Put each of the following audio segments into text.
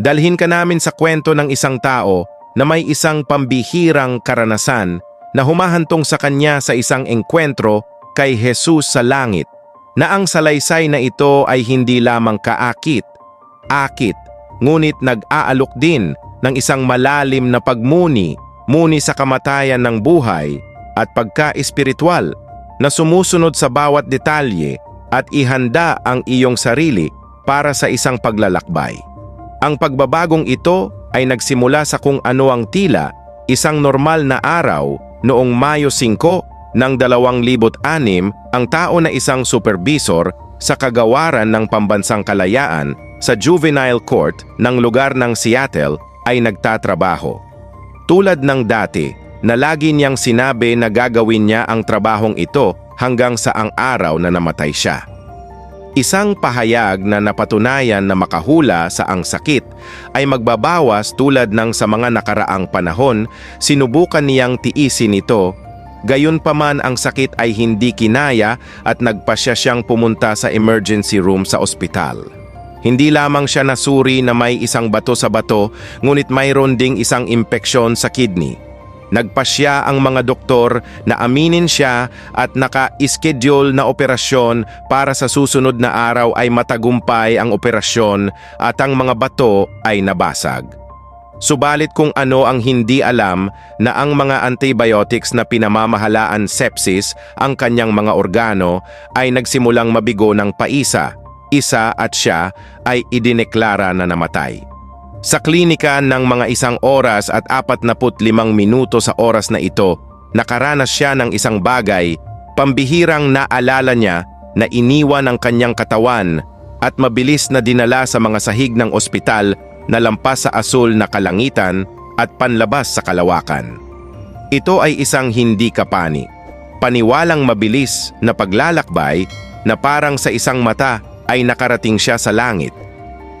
Dalhin ka namin sa kwento ng isang tao na may isang pambihirang karanasan na humahantong sa kanya sa isang engkwentro kay Jesus sa langit, na ang salaysay na ito ay hindi lamang kaakit, akit, ngunit nag-aalok din ng isang malalim na pagmuni, muni sa kamatayan ng buhay at pagka-espiritual na sumusunod sa bawat detalye at ihanda ang iyong sarili para sa isang paglalakbay. Ang pagbabagong ito ay nagsimula sa kung ano ang tila isang normal na araw noong Mayo 5 ng 2006 ang tao na isang supervisor sa kagawaran ng pambansang kalayaan sa juvenile court ng lugar ng Seattle ay nagtatrabaho. Tulad ng dati na lagi niyang sinabi na gagawin niya ang trabahong ito hanggang sa ang araw na namatay siya. Isang pahayag na napatunayan na makahula sa ang sakit ay magbabawas tulad ng sa mga nakaraang panahon, sinubukan niyang tiisin ito. Gayunpaman ang sakit ay hindi kinaya at nagpasya siyang pumunta sa emergency room sa ospital. Hindi lamang siya nasuri na may isang bato sa bato, ngunit mayroon ding isang impeksyon sa kidney. Nagpasya ang mga doktor na aminin siya at naka-schedule na operasyon para sa susunod na araw ay matagumpay ang operasyon at ang mga bato ay nabasag. Subalit kung ano ang hindi alam na ang mga antibiotics na pinamamahalaan sepsis ang kanyang mga organo ay nagsimulang mabigo ng paisa, isa at siya ay idineklara na namatay. Sa klinika ng mga isang oras at 45 minuto sa oras na ito, nakaranas siya ng isang bagay, pambihirang naalala niya na iniwan ang kanyang katawan at mabilis na dinala sa mga sahig ng ospital na lampas sa asul na kalangitan at panlabas sa kalawakan. Ito ay isang hindi kapani, paniwalang mabilis na paglalakbay na parang sa isang mata ay nakarating siya sa langit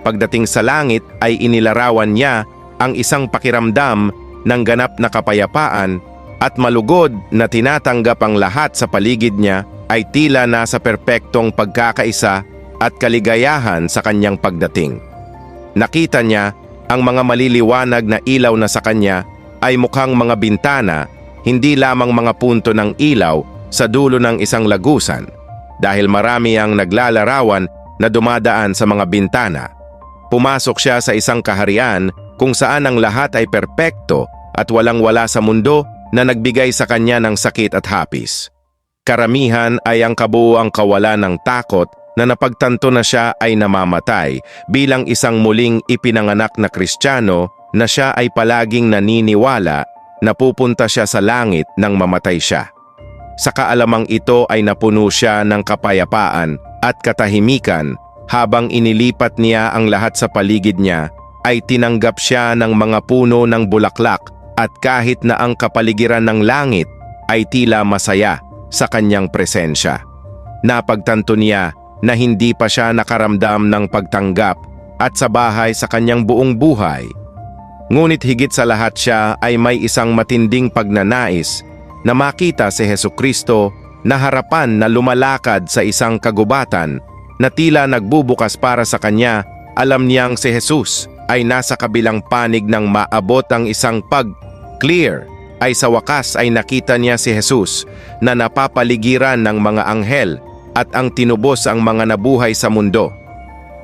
Pagdating sa langit ay inilarawan niya ang isang pakiramdam ng ganap na kapayapaan at malugod na tinatanggap ang lahat sa paligid niya ay tila nasa perpektong pagkakaisa at kaligayahan sa kanyang pagdating. Nakita niya ang mga maliliwanag na ilaw na sa kanya ay mukhang mga bintana, hindi lamang mga punto ng ilaw sa dulo ng isang lagusan dahil marami ang naglalarawan na dumadaan sa mga bintana. Pumasok siya sa isang kaharian kung saan ang lahat ay perpekto at walang-wala sa mundo na nagbigay sa kanya ng sakit at hapis. Karamihan ay ang kabuuang kawalan ng takot na napagtanto na siya ay namamatay bilang isang muling ipinanganak na kristyano na siya ay palaging naniniwala na pupunta siya sa langit nang mamatay siya. Sa kaalamang ito ay napuno siya ng kapayapaan at katahimikan habang inilipat niya ang lahat sa paligid niya, ay tinanggap siya ng mga puno ng bulaklak at kahit na ang kapaligiran ng langit ay tila masaya sa kanyang presensya. Napagtanto niya na hindi pa siya nakaramdam ng pagtanggap at sa bahay sa kanyang buong buhay. Ngunit higit sa lahat siya ay may isang matinding pagnanais na makita si Heso Kristo na harapan na lumalakad sa isang kagubatan na tila nagbubukas para sa kanya, alam niyang si Jesus ay nasa kabilang panig ng maabot ang isang pag-clear ay sa wakas ay nakita niya si Jesus na napapaligiran ng mga anghel at ang tinubos ang mga nabuhay sa mundo.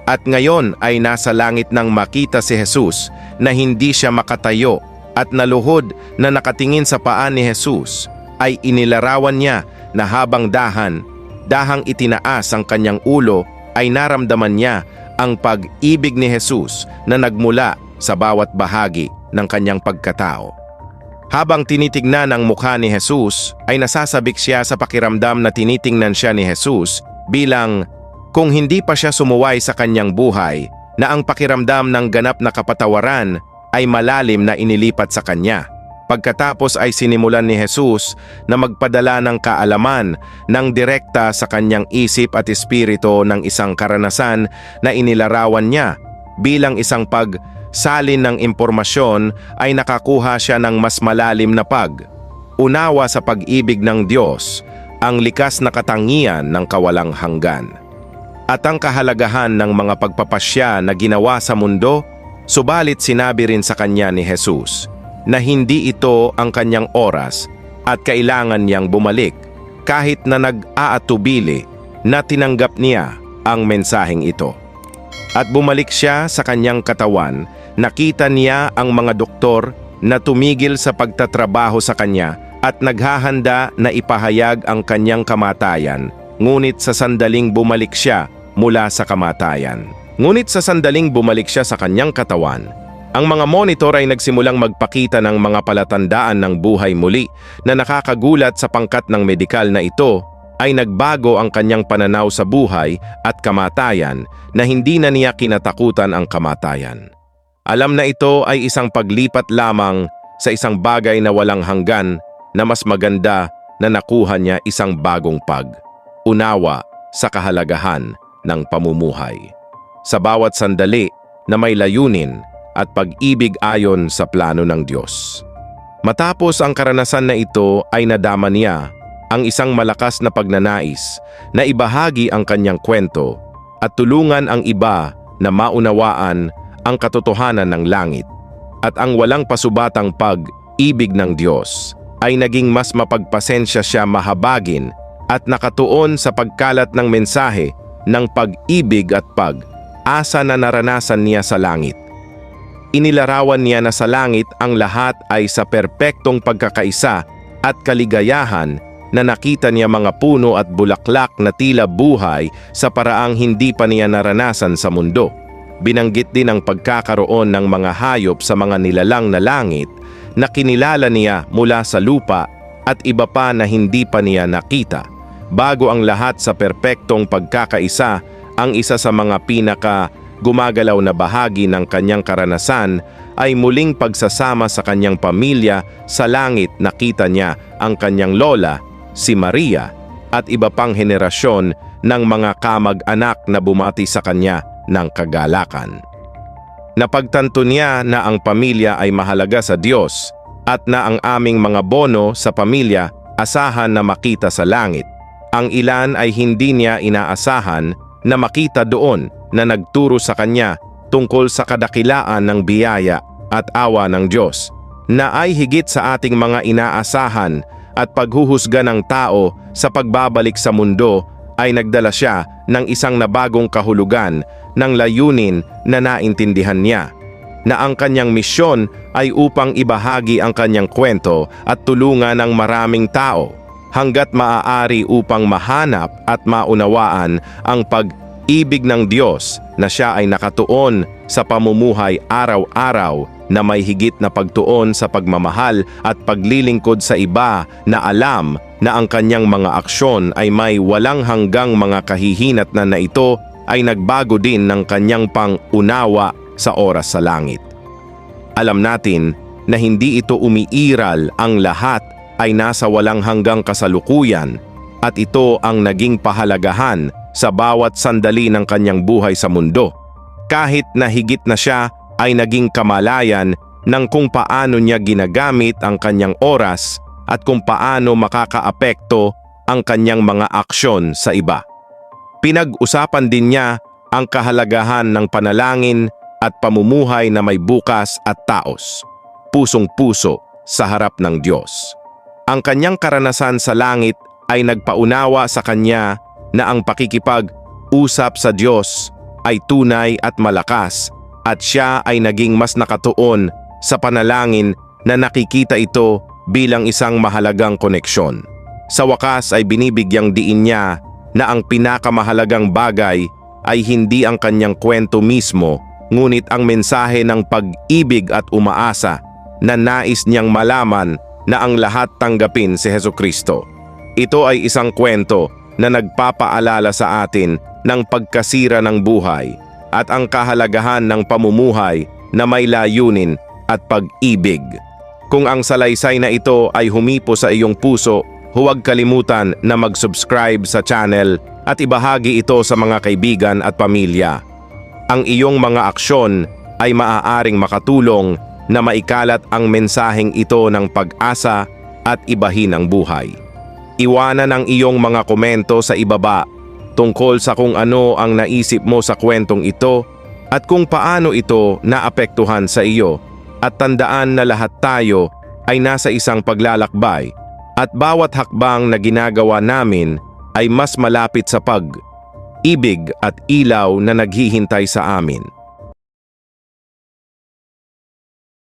At ngayon ay nasa langit nang makita si Jesus na hindi siya makatayo at naluhod na nakatingin sa paan ni Jesus ay inilarawan niya na habang dahan dahang itinaas ang kanyang ulo ay naramdaman niya ang pag-ibig ni Jesus na nagmula sa bawat bahagi ng kanyang pagkatao. Habang tinitignan ang mukha ni Jesus, ay nasasabik siya sa pakiramdam na tinitingnan siya ni Jesus bilang kung hindi pa siya sumuway sa kanyang buhay na ang pakiramdam ng ganap na kapatawaran ay malalim na inilipat sa kanya. Pagkatapos ay sinimulan ni Jesus na magpadala ng kaalaman ng direkta sa kanyang isip at espiritu ng isang karanasan na inilarawan niya bilang isang pagsalin ng impormasyon ay nakakuha siya ng mas malalim na pag unawa sa pag-ibig ng Diyos, ang likas na katangian ng kawalang hanggan. At ang kahalagahan ng mga pagpapasya na ginawa sa mundo Subalit sinabi rin sa kanya ni Jesus na hindi ito ang kanyang oras at kailangan niyang bumalik kahit na nag-aatubili na tinanggap niya ang mensaheng ito. At bumalik siya sa kanyang katawan, nakita niya ang mga doktor na tumigil sa pagtatrabaho sa kanya at naghahanda na ipahayag ang kanyang kamatayan, ngunit sa sandaling bumalik siya mula sa kamatayan. Ngunit sa sandaling bumalik siya sa kanyang katawan, ang mga monitor ay nagsimulang magpakita ng mga palatandaan ng buhay muli na nakakagulat sa pangkat ng medikal na ito ay nagbago ang kanyang pananaw sa buhay at kamatayan na hindi na niya kinatakutan ang kamatayan. Alam na ito ay isang paglipat lamang sa isang bagay na walang hanggan na mas maganda na nakuha niya isang bagong pag, unawa sa kahalagahan ng pamumuhay. Sa bawat sandali na may layunin at pag-ibig ayon sa plano ng Diyos. Matapos ang karanasan na ito ay nadama niya ang isang malakas na pagnanais na ibahagi ang kanyang kwento at tulungan ang iba na maunawaan ang katotohanan ng langit at ang walang pasubatang pag-ibig ng Diyos ay naging mas mapagpasensya siya mahabagin at nakatuon sa pagkalat ng mensahe ng pag-ibig at pag-asa na naranasan niya sa langit. Inilarawan niya na sa langit ang lahat ay sa perpektong pagkakaisa at kaligayahan na nakita niya mga puno at bulaklak na tila buhay sa paraang hindi pa niya naranasan sa mundo. Binanggit din ang pagkakaroon ng mga hayop sa mga nilalang na langit na kinilala niya mula sa lupa at iba pa na hindi pa niya nakita. Bago ang lahat sa perpektong pagkakaisa, ang isa sa mga pinaka gumagalaw na bahagi ng kanyang karanasan ay muling pagsasama sa kanyang pamilya sa langit nakita niya ang kanyang lola, si Maria, at iba pang henerasyon ng mga kamag-anak na bumati sa kanya ng kagalakan. Napagtanto niya na ang pamilya ay mahalaga sa Diyos at na ang aming mga bono sa pamilya asahan na makita sa langit. Ang ilan ay hindi niya inaasahan na makita doon na nagturo sa kanya tungkol sa kadakilaan ng biyaya at awa ng Diyos na ay higit sa ating mga inaasahan at paghuhusga ng tao sa pagbabalik sa mundo ay nagdala siya ng isang nabagong kahulugan ng layunin na naintindihan niya na ang kanyang misyon ay upang ibahagi ang kanyang kwento at tulungan ng maraming tao hanggat maaari upang mahanap at maunawaan ang pag-ibig ng Diyos na siya ay nakatuon sa pamumuhay araw-araw na may higit na pagtuon sa pagmamahal at paglilingkod sa iba na alam na ang kanyang mga aksyon ay may walang hanggang mga kahihinat na na ito ay nagbago din ng kanyang pang-unawa sa oras sa langit. Alam natin na hindi ito umiiral ang lahat ay nasa walang hanggang kasalukuyan at ito ang naging pahalagahan sa bawat sandali ng kanyang buhay sa mundo. Kahit na higit na siya ay naging kamalayan ng kung paano niya ginagamit ang kanyang oras at kung paano makakaapekto ang kanyang mga aksyon sa iba. Pinag-usapan din niya ang kahalagahan ng panalangin at pamumuhay na may bukas at taos, pusong-puso sa harap ng Diyos. Ang kanyang karanasan sa langit ay nagpaunawa sa kanya na ang pakikipag-usap sa Diyos ay tunay at malakas at siya ay naging mas nakatuon sa panalangin na nakikita ito bilang isang mahalagang koneksyon. Sa wakas ay binibigyang diin niya na ang pinakamahalagang bagay ay hindi ang kanyang kwento mismo ngunit ang mensahe ng pag-ibig at umaasa na nais niyang malaman na ang lahat tanggapin si Heso Kristo. Ito ay isang kwento na nagpapaalala sa atin ng pagkasira ng buhay at ang kahalagahan ng pamumuhay na may layunin at pag-ibig. Kung ang salaysay na ito ay humipo sa iyong puso, huwag kalimutan na mag-subscribe sa channel at ibahagi ito sa mga kaibigan at pamilya. Ang iyong mga aksyon ay maaaring makatulong na maikalat ang mensaheng ito ng pag-asa at ibahin ang buhay. Iwanan ang iyong mga komento sa ibaba tungkol sa kung ano ang naisip mo sa kwentong ito at kung paano ito naapektuhan sa iyo at tandaan na lahat tayo ay nasa isang paglalakbay at bawat hakbang na ginagawa namin ay mas malapit sa pag ibig at ilaw na naghihintay sa amin.